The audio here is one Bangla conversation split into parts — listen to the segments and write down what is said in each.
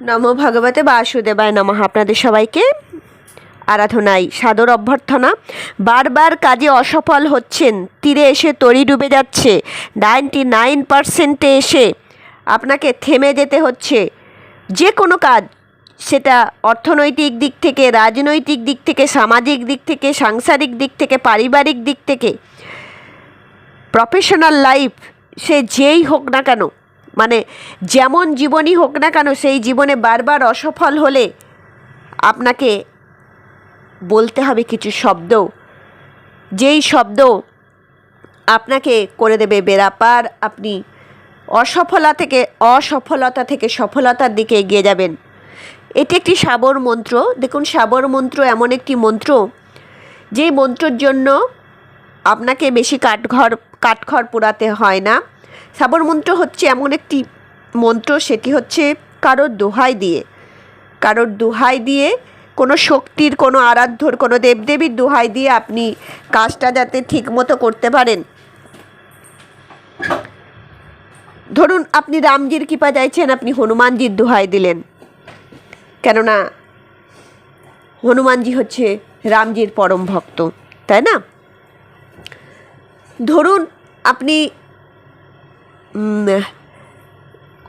নমো ভগবতে বাসুদেবায় নমঃ। আপনাদের সবাইকে আরাধনায় সাদর অভ্যর্থনা। বারবার কাজে অসফল হচ্ছেন, তীরে এসে তরি ডুবে যাচ্ছে নাইনটি নাইন পার্সেন্টে এসে আপনাকে থেমে যেতে হচ্ছে। যে কোনো কাজ, সেটা অর্থনৈতিক দিক থেকে, রাজনৈতিক দিক থেকে, সামাজিক দিক থেকে, সাংসারিক দিক থেকে, পারিবারিক দিক থেকে প্রফেশনাল লাইফ সে যেই হোক না কেন মানে যেমন জীবনই হোক না কেন, সেই জীবনে বারবার অসফল হলে আপনাকে বলতে হবে কিছু শব্দ। যেই শব্দ আপনাকে করে দেবে বেরাপার আপনি অসফলতা থেকে অসফলতা থেকে সফলতার দিকে এগিয়ে যাবেন। এটি একটি সাবর মন্ত্র। দেখুন, সাবর মন্ত্র এমন একটি মন্ত্র, যেই মন্ত্রর জন্য আপনাকে বেশি কাঠঘর, কাঠখড় পোড়াতে হয় না। সাবর মন্ত্র হচ্ছে এমন একটি মন্ত্র, সেটি হচ্ছে কারোর দোহাই দিয়ে। কারোর দোহাই দিয়ে কোনো শক্তির, কোনো আরাধ্যর, কোনো দেবদেবীর দোহাই দিয়ে আপনি কাজটা যাতে ঠিকমতো করতে পারেন। ধরুন আপনি রামজির কৃপা চাইছেন, আপনি হনুমানজির দোহাই দিলেন। কেননা হনুমানজি হচ্ছে রামজির পরম ভক্ত, তাই না? ধরুন আপনি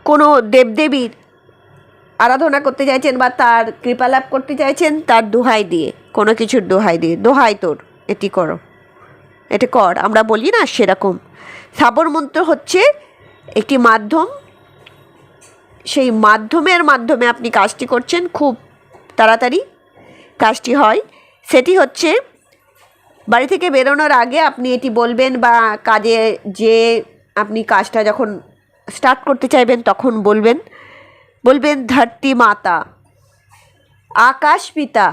কোনো দেবদেবীর আরাধনা করতে চাইছেন বা তার কৃপা লাভ করতে চাইছেন, তার দোহাই দিয়ে, কোনো কিছুর দোহাই দিয়ে, দোহাই তোর, এটি করো। এটা কর, আমরা বলি না সেরকম। সাবর মন্ত্র হচ্ছে একটি মাধ্যম। সেই মাধ্যমের মাধ্যমে আপনি কাজটি করছেন, খুব তাড়াতাড়ি কাজটি হয়। সেটি হচ্ছে বাড়ি থেকে বেরোনোর আগে আপনি এটি বলবেন বা কাজে যে আপনি কাজটা যখন স্টার্ট করতে চাইবেন, তখন বলবেন বলবেন, ধরতি মাতা, আকাশ পিতা,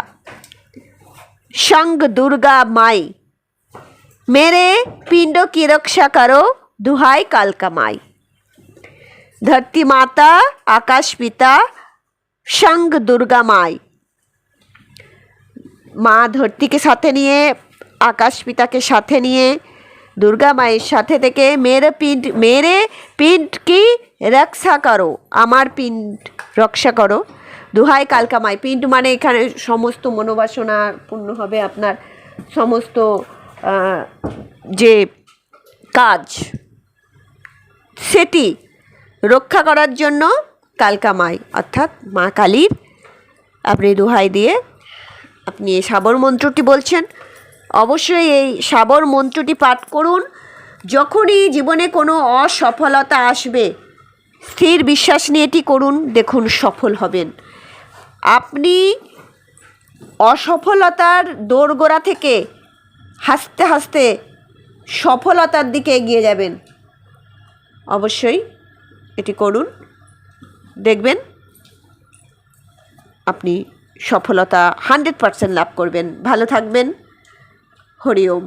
সঙ্গ দুর্গা মাই, মেরে পিণ্ড কি রক্ষা করো, দুহাই কালকা মাই ধরতি মাতা, আকাশ পিতা, সঙ্গ দুর্গা মাই। মা ধরতিকে সাথে নিয়ে, আকাশ পিতাকে সাথে নিয়ে দুর্গা মায়ের সাথে থেকে মেরে পিণ্ড মেরে পিণ্ড কি? রক্ষা করো, আমার পিণ্ড রক্ষা করো। দুহাই কালকামাই পিণ্ড মানে এখানে সমস্ত মনোবাসনা পূর্ণ হবে আপনার সমস্ত যে কাজ, সেটি রক্ষা করার জন্য কালকামাই অর্থাৎ মা কালীর আপনি দুহাই দিয়ে আপনি এই সাবর মন্ত্রটি বলছেন। অবশ্যই এই সাবর মন্ত্রটি পাঠ করুন। যখনই জীবনে কোনো অসফলতা আসবে, স্থির বিশ্বাস নিয়ে এটি করুন, দেখুন সফল হবেন। আপনি অসফলতার দোরগোড়া থেকে হাসতে হাসতে সফলতার দিকে এগিয়ে যাবেন। অবশ্যই এটি করুন। দেখবেন আপনি সফলতা হান্ড্রেড পারসেন্ট লাভ করবেন। ভালো থাকবেন। হরি ওম।